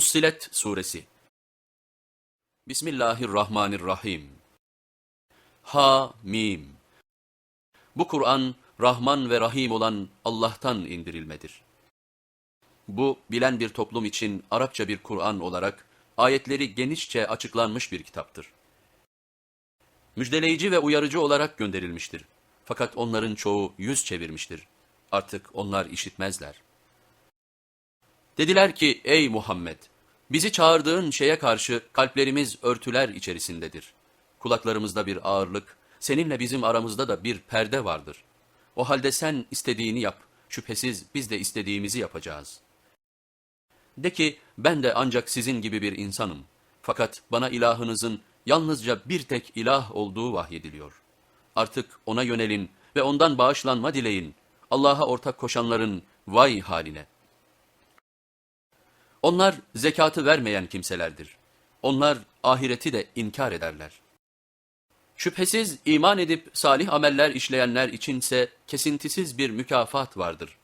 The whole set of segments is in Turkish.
Fussilet Suresi Bismillahirrahmanirrahim Ha Mim Bu Kur'an Rahman ve Rahim olan Allah'tan indirilmedir. Bu bilen bir toplum için Arapça bir Kur'an olarak ayetleri genişçe açıklanmış bir kitaptır. Müjdeleyici ve uyarıcı olarak gönderilmiştir. Fakat onların çoğu yüz çevirmiştir. Artık onlar işitmezler. Dediler ki ey Muhammed bizi çağırdığın şeye karşı kalplerimiz örtüler içerisindedir. Kulaklarımızda bir ağırlık, seninle bizim aramızda da bir perde vardır. O halde sen istediğini yap, şüphesiz biz de istediğimizi yapacağız. De ki ben de ancak sizin gibi bir insanım. Fakat bana ilahınızın yalnızca bir tek ilah olduğu vahyediliyor. Artık ona yönelin ve ondan bağışlanma dileyin. Allah'a ortak koşanların vay haline. Onlar zekatı vermeyen kimselerdir. Onlar ahireti de inkar ederler. Şüphesiz iman edip salih ameller işleyenler içinse kesintisiz bir mükafat vardır.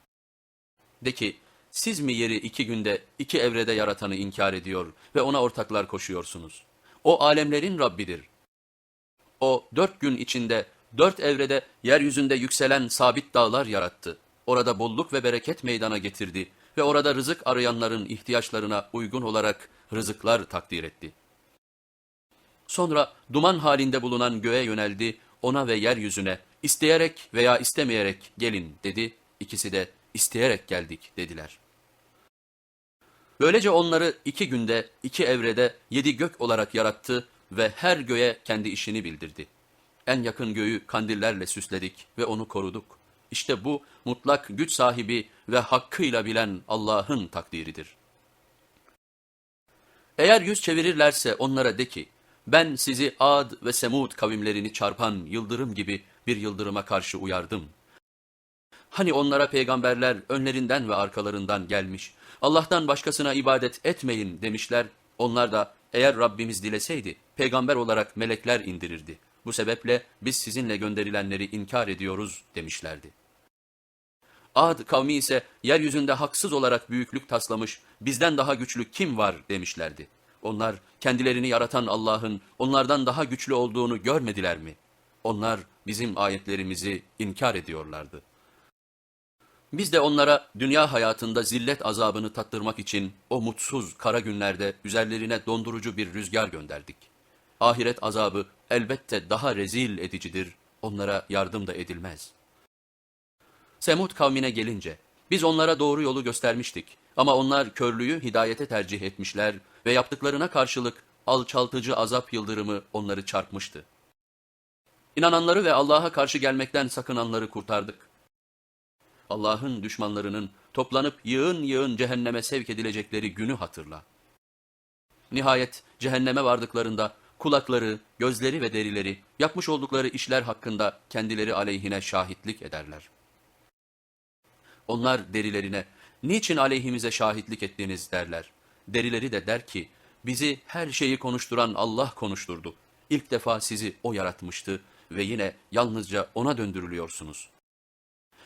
De ki, siz mi yeri iki günde, iki evrede yaratanı inkar ediyor ve ona ortaklar koşuyorsunuz? O alemlerin Rabbidir. O dört gün içinde, dört evrede yeryüzünde yükselen sabit dağlar yarattı. Orada bolluk ve bereket meydana getirdi ve orada rızık arayanların ihtiyaçlarına uygun olarak rızıklar takdir etti. Sonra duman halinde bulunan göğe yöneldi, ona ve yeryüzüne isteyerek veya istemeyerek gelin dedi. İkisi de isteyerek geldik dediler. Böylece onları iki günde, iki evrede, yedi gök olarak yarattı ve her göğe kendi işini bildirdi. En yakın göğü kandillerle süsledik ve onu koruduk. İşte bu mutlak güç sahibi ve hakkıyla bilen Allah'ın takdiridir. Eğer yüz çevirirlerse onlara de ki, ben sizi Ad ve Semud kavimlerini çarpan yıldırım gibi bir yıldırıma karşı uyardım. Hani onlara peygamberler önlerinden ve arkalarından gelmiş, Allah'tan başkasına ibadet etmeyin demişler, onlar da eğer Rabbimiz dileseydi peygamber olarak melekler indirirdi. Bu sebeple biz sizinle gönderilenleri inkar ediyoruz demişlerdi. Ad kavmi ise yeryüzünde haksız olarak büyüklük taslamış, bizden daha güçlü kim var demişlerdi. Onlar kendilerini yaratan Allah'ın onlardan daha güçlü olduğunu görmediler mi? Onlar bizim ayetlerimizi inkar ediyorlardı. Biz de onlara dünya hayatında zillet azabını tattırmak için o mutsuz kara günlerde üzerlerine dondurucu bir rüzgar gönderdik. Ahiret azabı elbette daha rezil edicidir, onlara yardım da edilmez. Semud kavmine gelince, biz onlara doğru yolu göstermiştik ama onlar körlüğü hidayete tercih etmişler ve yaptıklarına karşılık alçaltıcı azap yıldırımı onları çarpmıştı. İnananları ve Allah'a karşı gelmekten sakınanları kurtardık. Allah'ın düşmanlarının toplanıp yığın yığın cehenneme sevk edilecekleri günü hatırla. Nihayet cehenneme vardıklarında kulakları, gözleri ve derileri yapmış oldukları işler hakkında kendileri aleyhine şahitlik ederler. Onlar derilerine, niçin aleyhimize şahitlik ettiniz derler. Derileri de der ki, bizi her şeyi konuşturan Allah konuşturdu. İlk defa sizi O yaratmıştı ve yine yalnızca O'na döndürülüyorsunuz.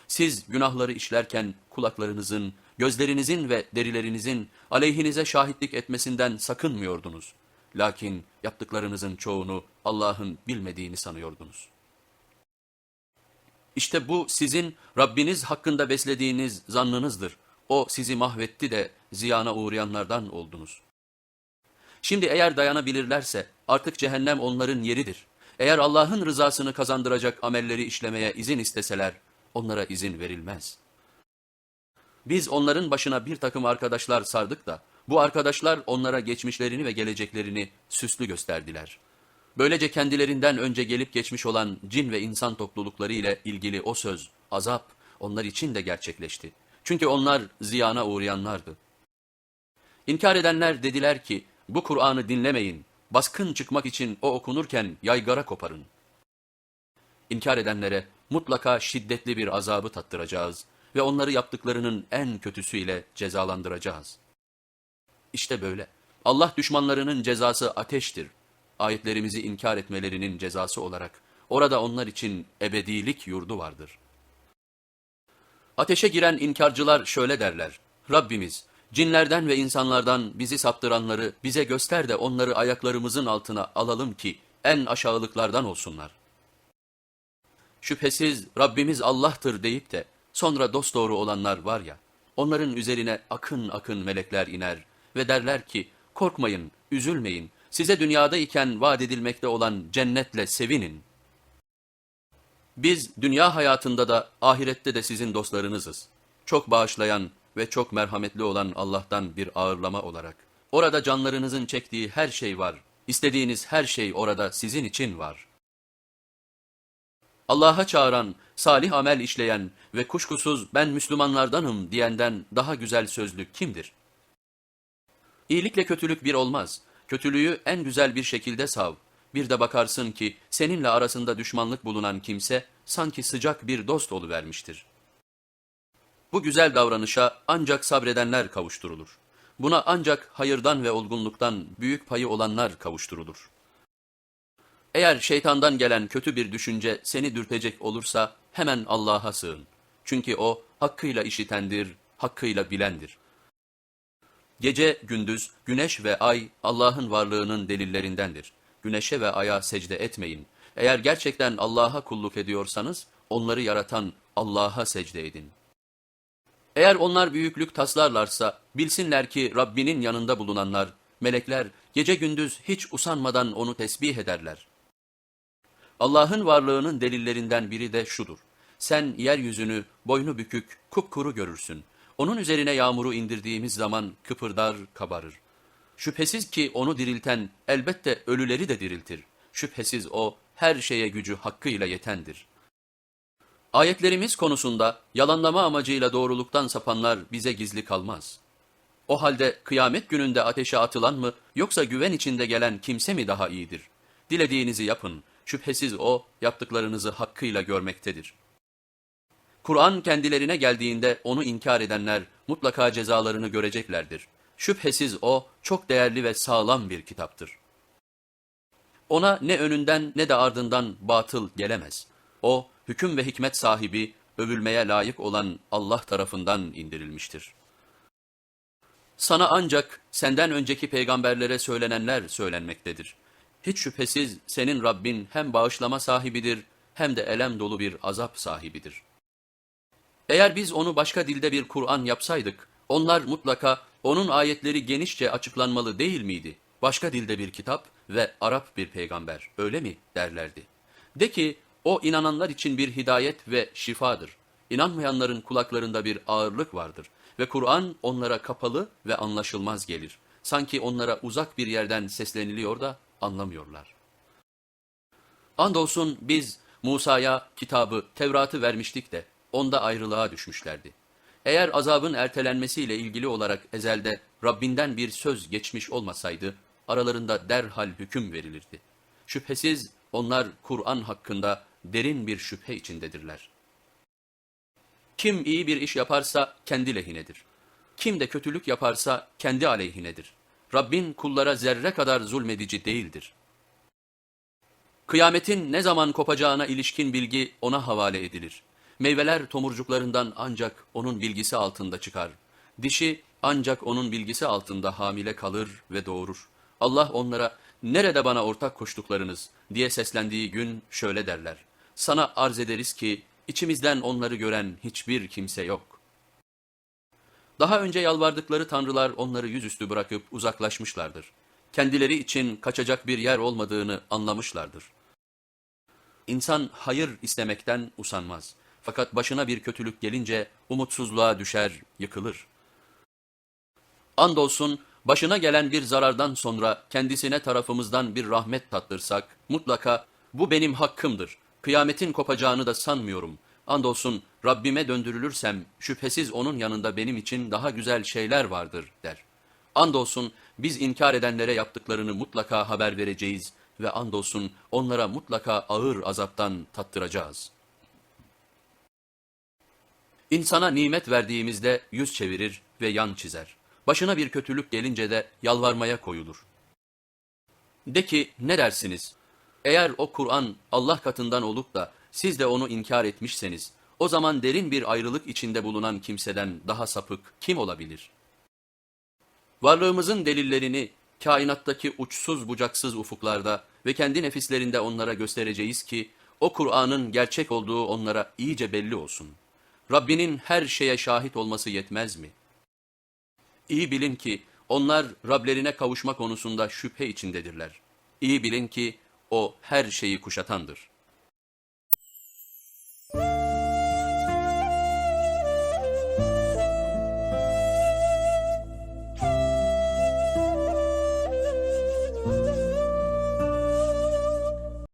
Siz günahları işlerken kulaklarınızın, gözlerinizin ve derilerinizin aleyhinize şahitlik etmesinden sakınmıyordunuz. Lakin yaptıklarınızın çoğunu Allah'ın bilmediğini sanıyordunuz. İşte bu sizin Rabbiniz hakkında beslediğiniz zannınızdır. O sizi mahvetti de ziyana uğrayanlardan oldunuz. Şimdi eğer dayanabilirlerse artık cehennem onların yeridir. Eğer Allah'ın rızasını kazandıracak amelleri işlemeye izin isteseler onlara izin verilmez. Biz onların başına bir takım arkadaşlar sardık da bu arkadaşlar onlara geçmişlerini ve geleceklerini süslü gösterdiler. Böylece kendilerinden önce gelip geçmiş olan cin ve insan toplulukları ile ilgili o söz, azap onlar için de gerçekleşti. Çünkü onlar ziyana uğrayanlardı. İnkar edenler dediler ki, bu Kur'an'ı dinlemeyin, baskın çıkmak için o okunurken yaygara koparın. İnkar edenlere mutlaka şiddetli bir azabı tattıracağız ve onları yaptıklarının en kötüsüyle cezalandıracağız. İşte böyle. Allah düşmanlarının cezası ateştir. Ayetlerimizi inkar etmelerinin cezası olarak orada onlar için ebedilik yurdu vardır. Ateşe giren inkarcılar şöyle derler. Rabbimiz Cinlerden ve insanlardan bizi saptıranları bize göster de onları ayaklarımızın altına alalım ki en aşağılıklardan olsunlar. Şüphesiz Rabbimiz Allah'tır deyip de sonra dosdoğru olanlar var ya, onların üzerine akın akın melekler iner ve derler ki korkmayın, üzülmeyin, size dünyada iken vaat edilmekte olan cennetle sevinin. Biz dünya hayatında da ahirette de sizin dostlarınızız. Çok bağışlayan ve çok merhametli olan Allah'tan bir ağırlama olarak. Orada canlarınızın çektiği her şey var. İstediğiniz her şey orada sizin için var. Allah'a çağıran, salih amel işleyen ve kuşkusuz ben Müslümanlardanım diyenden daha güzel sözlü kimdir? İyilikle kötülük bir olmaz. Kötülüğü en güzel bir şekilde sav. Bir de bakarsın ki seninle arasında düşmanlık bulunan kimse sanki sıcak bir dost oluvermiştir. Bu güzel davranışa ancak sabredenler kavuşturulur. Buna ancak hayırdan ve olgunluktan büyük payı olanlar kavuşturulur. Eğer şeytandan gelen kötü bir düşünce seni dürtecek olursa hemen Allah'a sığın. Çünkü o hakkıyla işitendir, hakkıyla bilendir. Gece, gündüz, güneş ve ay Allah'ın varlığının delillerindendir. Güneşe ve aya secde etmeyin. Eğer gerçekten Allah'a kulluk ediyorsanız onları yaratan Allah'a secde edin. Eğer onlar büyüklük taslarlarsa bilsinler ki Rabbinin yanında bulunanlar, melekler gece gündüz hiç usanmadan onu tesbih ederler. Allah'ın varlığının delillerinden biri de şudur. Sen yeryüzünü boynu bükük, kupkuru görürsün. Onun üzerine yağmuru indirdiğimiz zaman kıpırdar, kabarır. Şüphesiz ki onu dirilten elbette ölüleri de diriltir. Şüphesiz o her şeye gücü hakkıyla yetendir. Ayetlerimiz konusunda yalanlama amacıyla doğruluktan sapanlar bize gizli kalmaz. O halde kıyamet gününde ateşe atılan mı yoksa güven içinde gelen kimse mi daha iyidir? Dilediğinizi yapın. Şüphesiz o yaptıklarınızı hakkıyla görmektedir. Kur'an kendilerine geldiğinde onu inkar edenler mutlaka cezalarını göreceklerdir. Şüphesiz o çok değerli ve sağlam bir kitaptır. Ona ne önünden ne de ardından batıl gelemez. O hüküm ve hikmet sahibi, övülmeye layık olan Allah tarafından indirilmiştir. Sana ancak senden önceki peygamberlere söylenenler söylenmektedir. Hiç şüphesiz senin Rabbin hem bağışlama sahibidir hem de elem dolu bir azap sahibidir. Eğer biz onu başka dilde bir Kur'an yapsaydık, onlar mutlaka onun ayetleri genişçe açıklanmalı değil miydi? Başka dilde bir kitap ve Arap bir peygamber, öyle mi derlerdi. De ki, o inananlar için bir hidayet ve şifadır. İnanmayanların kulaklarında bir ağırlık vardır ve Kur'an onlara kapalı ve anlaşılmaz gelir. Sanki onlara uzak bir yerden sesleniliyor da anlamıyorlar. Andolsun biz Musa'ya kitabı, Tevrat'ı vermiştik de onda ayrılığa düşmüşlerdi. Eğer azabın ertelenmesiyle ilgili olarak ezelde Rabbinden bir söz geçmiş olmasaydı, aralarında derhal hüküm verilirdi. Şüphesiz onlar Kur'an hakkında derin bir şüphe içindedirler. Kim iyi bir iş yaparsa kendi lehinedir. Kim de kötülük yaparsa kendi aleyhinedir. Rabbin kullara zerre kadar zulmedici değildir. Kıyametin ne zaman kopacağına ilişkin bilgi ona havale edilir. Meyveler tomurcuklarından ancak onun bilgisi altında çıkar. Dişi ancak onun bilgisi altında hamile kalır ve doğurur. Allah onlara nerede bana ortak koştuklarınız diye seslendiği gün şöyle derler. Sana arz ederiz ki içimizden onları gören hiçbir kimse yok. Daha önce yalvardıkları tanrılar onları yüzüstü bırakıp uzaklaşmışlardır. Kendileri için kaçacak bir yer olmadığını anlamışlardır. İnsan hayır istemekten usanmaz. Fakat başına bir kötülük gelince umutsuzluğa düşer, yıkılır. Andolsun başına gelen bir zarardan sonra kendisine tarafımızdan bir rahmet tattırsak, mutlaka bu benim hakkımdır, kıyametin kopacağını da sanmıyorum. Andolsun Rabbime döndürülürsem şüphesiz onun yanında benim için daha güzel şeyler vardır der. Andolsun biz inkar edenlere yaptıklarını mutlaka haber vereceğiz ve andolsun onlara mutlaka ağır azaptan tattıracağız. İnsana nimet verdiğimizde yüz çevirir ve yan çizer. Başına bir kötülük gelince de yalvarmaya koyulur. De ki ne dersiniz? Eğer o Kur'an Allah katından olup da siz de onu inkar etmişseniz, o zaman derin bir ayrılık içinde bulunan kimseden daha sapık kim olabilir?'' Varlığımızın delillerini kainattaki uçsuz bucaksız ufuklarda ve kendi nefislerinde onlara göstereceğiz ki o Kur'an'ın gerçek olduğu onlara iyice belli olsun. Rabbinin her şeye şahit olması yetmez mi? İyi bilin ki onlar Rablerine kavuşma konusunda şüphe içindedirler. İyi bilin ki o her şeyi kuşatandır.